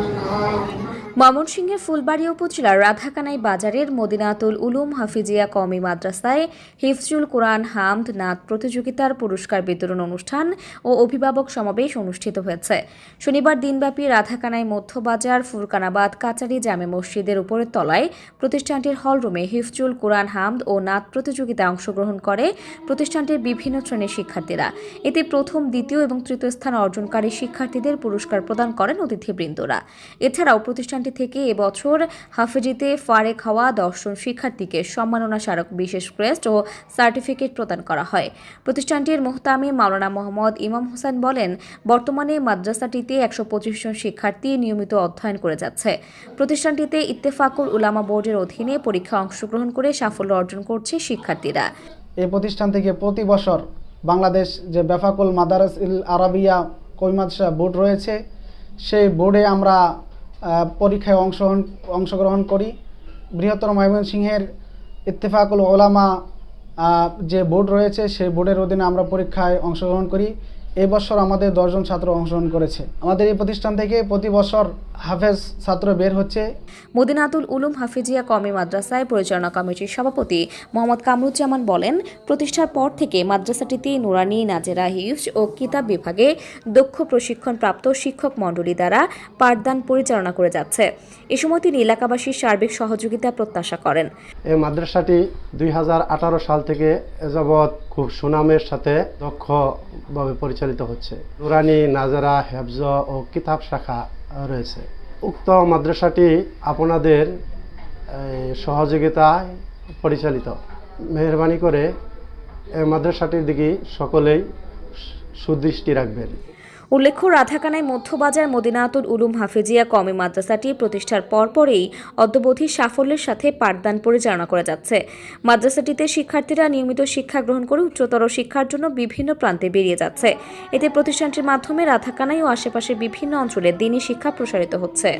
ਨਾਮ ময়মনসিংহের ফুলবাড়ি উপজেলার রাধাকানাই বাজারের মদিনাতুল উলুম হাফিজিয়া কওমি মাদ্রাসায় হিফজুল কোরআন, হামদ নাথ প্রতিযোগিতার পুরস্কার বিতরণ অনুষ্ঠান ও অভিভাবক সমাবেশ অনুষ্ঠিত হয়েছে। শনিবার দিনব্যাপী রাধাকানাই মধ্যবাজার, ফুরকানাবাদ, কাচারি জামে মসজিদের উপরের তলায় প্রতিষ্ঠানটির হলরুমে হিফজুল কোরআন, হামদ ও নাথ প্রতিযোগিতায় অংশগ্রহণ করে প্রতিষ্ঠানটির বিভিন্ন শ্রেণির শিক্ষার্থীরা। এতে প্রথম, দ্বিতীয় এবং তৃতীয় স্থান অর্জনকারী শিক্ষার্থীদের পুরস্কার প্রদান করেন অতিথিবৃন্দরা। এছাড়াও প্রতিষ্ঠানটি থেকে এবছর হাফেজিতে ফারেক হওয়া দর্শন শিক্ষার্থীকে সম্মাননা স্মারক বিশেষ ক্রেস্ট ও সার্টিফিকেট প্রদান করা হয়। প্রতিষ্ঠানটির মোহতামি মাওলানা মোহাম্মদ ইমাম হোসেন বলেন, বর্তমানে মাদ্রাসাটিতে একশো পঁচিশ জন শিক্ষার্থী নিয়মিত অধ্যয়ন করে যাচ্ছে। প্রতিষ্ঠানটিতে ইত্তেফাকুল উলামা বোর্ডের অধীনে পরীক্ষা অংশগ্রহণ করে সাফল্য অর্জন করছে শিক্ষার্থীরা। এই প্রতিষ্ঠান থেকে প্রতি বছর বাংলাদেশ যে বেফাকুল মাদারাস ইল আরাবিয়া কৈমাদশা বোর্ড রয়েছে, সেই বোর্ডে আমরা পরীক্ষায় অংশগ্রহণ অংশগ্রহণ করি। বৃহত্তর ময়মনসিংহের ইত্তেফাকুল ওলামা যে বোর্ড রয়েছে, সেই বোর্ডের অধীনে আমরা পরীক্ষায় অংশগ্রহণ করি। এই বছর আমাদের দশজন ছাত্র অংশগ্রহণ করেছে। আমাদের এই প্রতিষ্ঠান থেকে প্রতি বছর হাফেজ ছাত্র বের হচ্ছে। মদিনাতুল উলুম হাফিজিয়া কমি মাদ্রাসায় পরিচালনা কমিটির সভাপতি মোহাম্মদ কামরুজ্জামান বলেন প্রতিষ্ঠার পর থেকে মাদ্রাসাটিতে নুরানি নাজেরা হিফজ ও কিতাব বিভাগে দক্ষ প্রশিক্ষণপ্রাপ্ত শিক্ষক মণ্ডলী দ্বারা পাঠদান পরিচালনা করে যাচ্ছে। এ সময় তিনি এলাকাবাসীর সার্বিক সহযোগিতা প্রত্যাশা করেন। এই মাদ্রাসাটি দুই হাজার আঠারো সাল থেকে এ যাবৎ খুব সুনামের সাথে দক্ষভাবে পরিচালিত হচ্ছে। নুরানি, নাজারা, হেফজ ও কিতাব শাখা রয়েছে। উক্ত মাদ্রাসাটি আপনাদের সহযোগিতায় পরিচালিত। মেহরবানি করে এই মাদ্রাসাটির দিকে সকলেই সুদৃষ্টি রাখবেন। উল্লেখ্য, রাধাকানায় মধ্যবাজার, মদিনাতুল উলুম হাফেজিয়া কমে মাদ্রাসাটি প্রতিষ্ঠার পরপরেই অদ্যবধি সাফল্যের সাথে পাঠদান পরিচালনা করা যাচ্ছে। মাদ্রাসাটিতে শিক্ষার্থীরা নিয়মিত শিক্ষা গ্রহণ করে উচ্চতর শিক্ষার জন্য বিভিন্ন প্রান্তে বেরিয়ে যাচ্ছে। এতে প্রতিষ্ঠানটির মাধ্যমে রাধাকানাই ও আশেপাশের বিভিন্ন অঞ্চলে দিনী শিক্ষা প্রসারিত হচ্ছে।